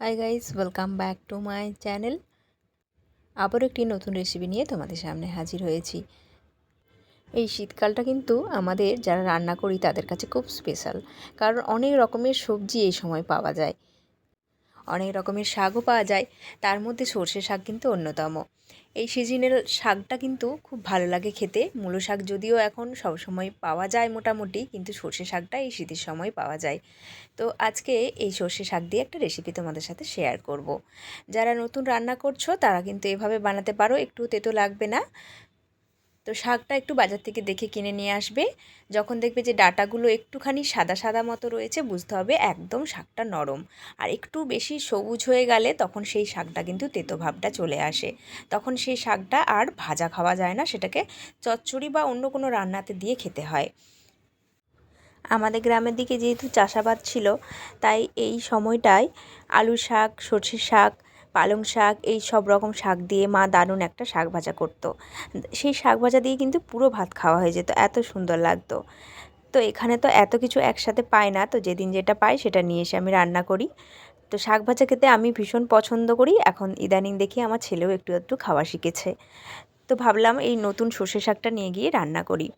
Hi guys welcome back to my channel আবারও একটি নতুন রেসিপি নিয়ে তোমাদের সামনে হাজির হয়েছি। এই শীতকালটা কিন্তু আমাদের যারা রান্না করি তাদের কাছে খুব স্পেশাল কারণ অনেক রকমের সবজি এই সময় পাওয়া যায়। অনেক রকমের শাকও পাওয়া যায়। তার মধ্যে সর্ষে শাক কিন্তু অন্যতম। এই সিজনের শাকটা কিন্তু খুব ভালো লাগে খেতে। মূলো শাক যদিও এখন সবসময় পাওয়া যায় মোটামুটি, কিন্তু সর্ষে শাকটা এই শীতের সময় পাওয়া যায়। তো আজকে এই সর্ষে শাক দিয়ে একটা রেসিপি তোমাদের সাথে শেয়ার করব। যারা নতুন রান্না করছ, তারা কিন্তু এভাবে বানাতে পারো। একটু তেতো লাগবে না। তো শাকটা একটু বাজার থেকে দেখে কিনে নিয়ে আসবে। যখন দেখবে যে ডাটাগুলো একটুখানি সাদা সাদা মতো রয়েছে, বুঝতে হবে একদম শাকটা নরম। আর একটু বেশি সবুজ হয়ে গেলে তখন সেই শাকটা কিন্তু তেতো ভাবটা চলে আসে। তখন সেই শাকটা আর ভাজা খাওয়া যায় না, সেটাকে চচ্চড়ি বা অন্য কোনো রান্নাতে দিয়ে খেতে হয়। আমাদের গ্রামের দিকে যেহেতু চাষাবাদ ছিল, তাই এই সময়টায় আলু শাক, সর্ষে শাক পালং শাক, এই সব রকম শাক দিয়ে মা দারুণ একটা শাক ভাজা করতো। সেই শাক ভাজা দিয়ে কিন্তু পুরো ভাত খাওয়া হয়ে যেত, এত সুন্দর লাগতো। তো এখানে তো এত কিছু একসাথে পাই না, তো যেদিন যেটা পাই সেটা নিয়ে এসে আমি রান্না করি। তো শাক ভাজা খেতে আমি ভীষণ পছন্দ করি, এখন ইদানিং দেখি আমার ছেলেও একটু একটু খাওয়া শিখেছে। তো ভাবলাম এই নতুন সর্ষে শাকটা নিয়ে গিয়ে রান্না করি।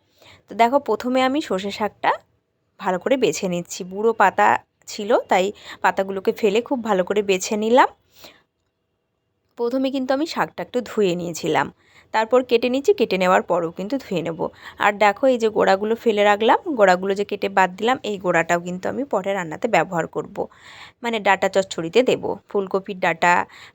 তো দেখো প্রথমে আমি সর্ষে শাকটা ভালো করে বেছে নিচ্ছি। বুড়ো পাতা ছিল, তাই পাতাগুলোকে ফেলে খুব ভালো করে বেছে নিলাম। প্রথমে কিন্তু আমি শাকটা একটু ধুয়ে নিয়েছিলাম। তারপর কেটে নিচ্ছি, কেটে নেওয়ার পরও কিন্তু ধুয়ে নেব। আর দেখো এই যে গোড়াগুলো ফেলে রাখলাম, গোড়াগুলো যে কেটে বাদ দিলাম, এই গোড়াটাও কিন্তু আমি পরে রান্নাতে ব্যবহার করব। মানে ডাটা চচ্চড়িতে দেব। ফুলকপির ডাটা,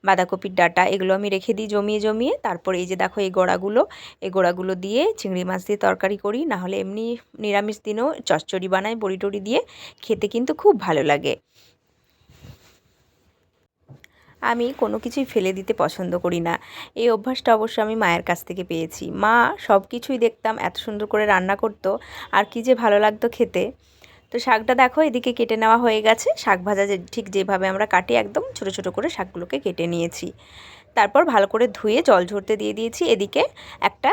বাঁধাকপির ডাটা, এগুলো আমি রেখে দিই জমিয়ে জমিয়ে। তারপর এই যে দেখো এই গোড়াগুলো এই গোড়াগুলো দিয়ে চিংড়ি মাছ দিয়ে তরকারি করি, নাহলে এমনি নিরামিষ দিনেও চচ্চড়ি বানাই, বড়ি টড়ি দিয়ে, খেতে কিন্তু খুব ভালো লাগে। আমি কোনো কিছুই ফেলে দিতে পছন্দ করি না। এই অভ্যাসটা অবশ্য আমি মায়ের কাছ থেকে পেয়েছি। মা সব কিছুই দেখতাম, এত সুন্দর করে রান্না করতো, আর কি যে ভালো লাগতো খেতে। তো শাকটা দেখো, এদিকে কেটে নেওয়া হয়ে গেছে। শাক ভাজা যে, ঠিক যেভাবে আমরা কাটি একদম ছোট ছোট করে শাকগুলোকে কেটে নিয়েছি। তারপর ভালো করে ধুয়ে জল ঝরতে দিয়ে দিয়েছি। এদিকে একটা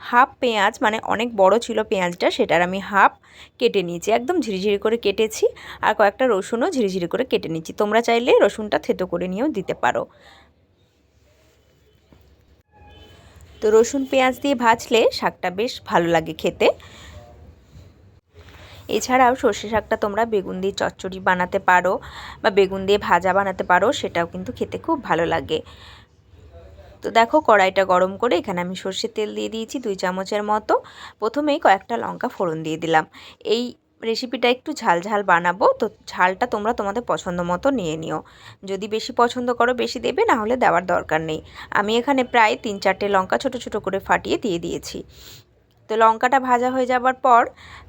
হাফ পেঁয়াজ মানে অনেক বড় ছিল পেঁয়াজটা, সেটার আমি হাফ কেটে নিয়েছি। একদম ঝিরিঝিরি করে কেটেছি আর কয়েকটা রসুনও ঝিরিঝিরি করে কেটে নিয়েছি। তোমরা চাইলে রসুনটা থেতো করে নিয়েও দিতে পারো। তো রসুন, পেঁয়াজ দিয়ে ভাজলে শাকটা বেশ ভালো লাগে খেতে। এছাড়াও সর্ষে শাকটা তোমরা বেগুন দিয়ে চচ্চড়ি বানাতে পারো বা বেগুন দিয়ে ভাজা বানাতে পারো, সেটাও কিন্তু খেতে খুব ভালো লাগে। তো দেখো কড়াইটা গরম করে এখানে আমি সর্ষের তেল দিয়ে দিয়েছি দুই চামচের মতো। প্রথমেই কয়েকটা লঙ্কা ফোড়ন দিয়ে দিলাম। এই রেসিপিটা একটু ঝাল ঝাল বানাবো, তো ঝালটা তোমরা তোমাদের পছন্দ মতো নিয়ে নিও। যদি বেশি পছন্দ করো বেশি দেবে, না হলে দেওয়ার দরকার নেই। আমি এখানে প্রায় তিন চারটে লঙ্কা ছোট ছোট করে ফাটিয়ে দিয়ে দিয়েছি। তো লঙ্কাটা ভাজা হয়ে যাবার পর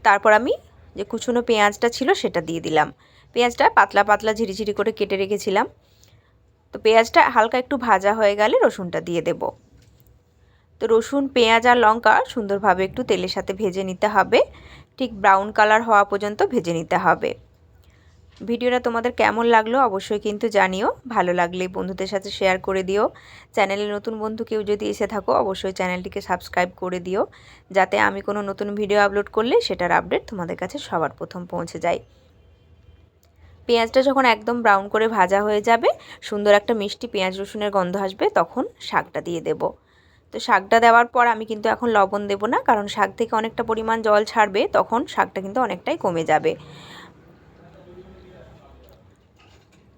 তারপর আমি যে কুচুনো পেঁয়াজটা ছিল সেটা দিয়ে দিলাম। পেঁয়াজটা পাতলা পাতলা ঝিরিঝিরি করে কেটে রেখেছিলাম। তো পেঁয়াজটা হালকা একটু ভাজা হয়ে গেলে রসুনটা দিয়ে দেব। তো রসুন, পেঁয়াজ আর লঙ্কা সুন্দরভাবে একটু তেলের সাথে ভেজে নিতে হবে। ঠিক ব্রাউন কালার হওয়া পর্যন্ত ভেজে নিতে হবে। ভিডিওটা তোমাদের কেমন লাগল অবশ্যই কিন্তু জানিও। ভালো লাগলে বন্ধুদের সাথে শেয়ার করে দিও। চ্যানেলে নতুন বন্ধু কেউ যদি এসে থাকো, অবশ্যই চ্যানেলটিকে সাবস্ক্রাইব করে দিও। যাতে আমি কোনো নতুন ভিডিও আপলোড করলে সেটার আপডেট তোমাদের কাছে সবার প্রথম পৌঁছে যায়। পেঁয়াজটা যখন একদম ব্রাউন করে ভাজা হয়ে যাবে, সুন্দর একটা মিষ্টি পেঁয়াজ রসুনের গন্ধ আসবে, তখন শাকটা দিয়ে দেব। তো শাকটা দেওয়ার পর আমি কিন্তু এখন লবণ দেব না, কারণ শাক থেকে অনেকটা পরিমাণ জল ছাড়বে, তখন শাকটা কিন্তু অনেকটাই কমে যাবে।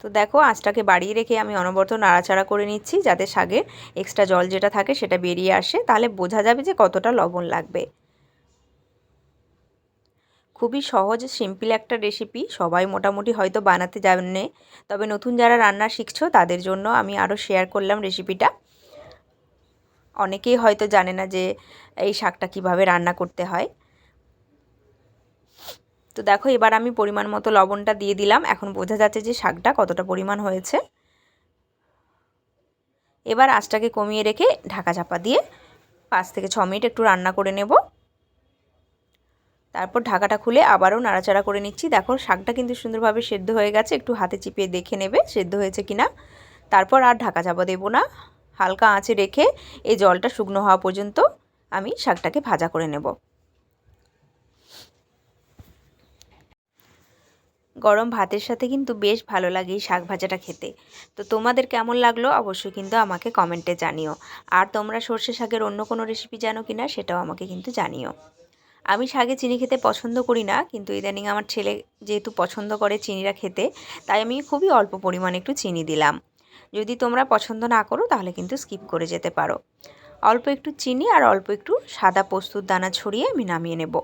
তো দেখো, আঁচটাকে বাড়িয়ে রেখে আমি অনবরত নাড়াচাড়া করে নিচ্ছি, যাতে শাকের এক্সট্রা জল যেটা থাকে সেটা বেরিয়ে আসে, তাহলে বোঝা যাবে যে কতটা লবণ লাগবে। খুবই সহজ সিম্পল একটা রেসিপি সবাই মোটামুটি হয়তো বানাতে জানে, তবে নতুন যারা রান্না শিখছো, তাদের জন্য আমি আরও শেয়ার করলাম রেসিপিটা অনেকেই হয়তো জানে না যে এই শাকটা কীভাবে রান্না করতে হয়। তো দেখো, এবার আমি পরিমাণ মতো লবণটা দিয়ে দিলাম। এখন বোঝা যাচ্ছে যে শাকটা কতটা পরিমাণ হয়েছে। এবার আঁচটাকে কমিয়ে রেখে ঢাকা চাপা দিয়ে পাঁচ থেকে ছ মিনিট একটু রান্না করে নেব। তারপর ঢাকাটা খুলে আবারও নাড়াচাড়া করে নিচ্ছি। দেখো, শাকটা কিন্তু সুন্দরভাবে সেদ্ধ হয়ে গেছে, একটু হাতে চিপিয়ে দেখে নেবে সেদ্ধ হয়েছে কি না তারপর আর ঢাকা চাপা দেবো না। হালকা আঁচে রেখে এই জলটা শুকনো হওয়া পর্যন্ত আমি শাকটাকে ভাজা করে নেব। গরম ভাতের সাথে কিন্তু বেশ ভালো লাগে এই শাক ভাজাটা খেতে। তো তোমাদের কেমন লাগল অবশ্যই কিন্তু আমাকে কমেন্টে জানিও। আর তোমরা সর্ষে শাকের অন্য কোনো রেসিপি জানো কি না সেটাও আমাকে কিন্তু জানিও। আমি শাকে চিনি খেতে পছন্দ করি না, কিন্তু ইদানিং আমার ছেলে যেহেতু পছন্দ করে চিনিটা খেতে, তাই আমি খুবই অল্প পরিমাণে একটু চিনি দিলাম। যদি তোমরা পছন্দ না করো, তাহলে কিন্তু স্কিপ করে যেতে পারো। অল্প একটু চিনি আর অল্প একটু সাদা পোস্তুর দানা ছড়িয়ে আমি নামিয়ে নেব।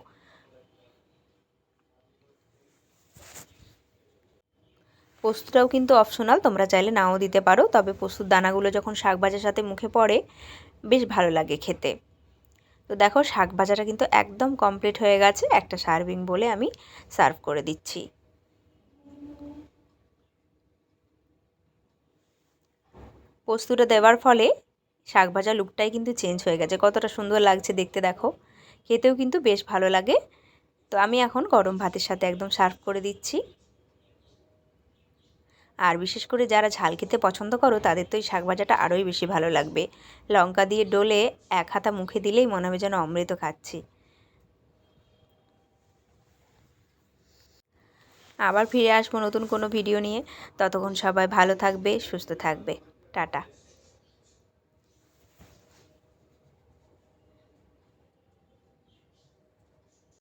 পোস্তটাও কিন্তু অপশনাল, তোমরা চাইলে নাও দিতে পারো, তবে পোস্তুর দানাগুলো যখন শাক ভাজার সাথে মুখে পড়ে, বেশ ভালো লাগে খেতে। তো দেখো শাক ভাজাটা কিন্তু একদম কমপ্লিট হয়ে গেছে। একটা সার্ভিং বলে আমি সার্ভ করে দিচ্ছি। পোস্তটা দেওয়ার ফলে শাক ভাজা লুকটাই কিন্তু চেঞ্জ হয়ে গেছে। কতটা সুন্দর লাগছে দেখতে দেখো। খেতেও কিন্তু বেশ ভালো লাগে। তো আমি এখন গরম ভাতের সাথে একদম সার্ভ করে দিচ্ছি। আর বিশেষ করে যারা ঝাল খেতে পছন্দ করো, তাদের তো এই শাক ভাজাটা আরোই বেশি ভালো লাগবে। লঙ্কা দিয়ে ডোলে এক হাতা মুখে দিলেই মনে হবে যেন অমৃত খাচ্ছি। আবার ফিরে আসব নতুন কোনো ভিডিও নিয়ে। ততক্ষণ সবাই ভালো থাকবে, সুস্থ থাকবে। টাটা।